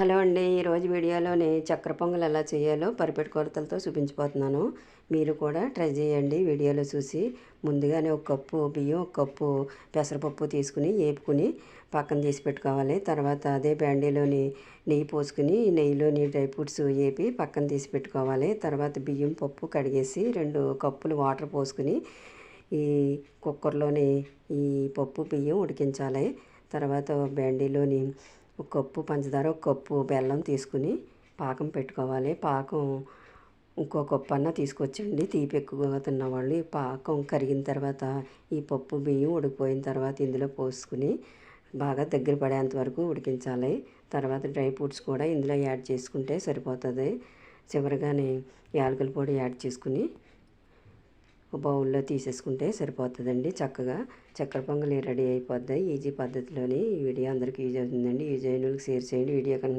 Hello అండి. ఈరోజు వీడియోలోని చక్కెర పొంగల్ ఎలా చేయాలో పరిపెట్టు కొలతలతో చూపించిపోతున్నాను మీరు కూడా ట్రై చేయండి వీడియోలో చూసి. ముందుగానే ఒక కప్పు బియ్యం ఒక కప్పు పెసరపప్పు తీసుకుని వేపుకుని పక్కన తీసి పెట్టుకోవాలి. తర్వాత అదే బ్యాండీలోని నెయ్యి పోసుకుని నెయ్యిలోని డ్రై ఫ్రూట్స్ వేపి పక్కన తీసి పెట్టుకోవాలి. తర్వాత బియ్యం పప్పు కడిగేసి రెండు కప్పులు వాటర్ పోసుకుని ఈ కుక్కర్లోని ఈ పప్పు బియ్యం ఉడికించాలి. తర్వాత బ్యాండీలోని ఒక కప్పు పంచదార ఒక కప్పు బెల్లం తీసుకుని పాకం పెట్టుకోవాలి. పాకం ఇంకో కప్పు అన్న తీసుకొచ్చండి. తీపి ఎక్కువగా తిన్నవాళ్ళు ఈ పాకం కరిగిన తర్వాత ఈ పప్పు బియ్యం ఉడికిపోయిన తర్వాత ఇందులో పోసుకుని బాగా దగ్గర పడేంత వరకు ఉడికించాలి. తర్వాత డ్రై ఫ్రూట్స్ కూడా ఇందులో యాడ్ చేసుకుంటే సరిపోతుంది. చివరిగానే యాలకుల పొడి యాడ్ చేసుకుని బౌల్లో తీసేసుకుంటే సరిపోతుందండి చక్కగా. చక్కెర పొంగలి రెడీ అయిపోద్ది. ఈజీ పద్ధతిలోని ఈ వీడియో అందరికీ యూజ్ అవుతుందండి. యూజ్ అయిన వాళ్ళకి షేర్ చేయండి. వీడియో కన్నా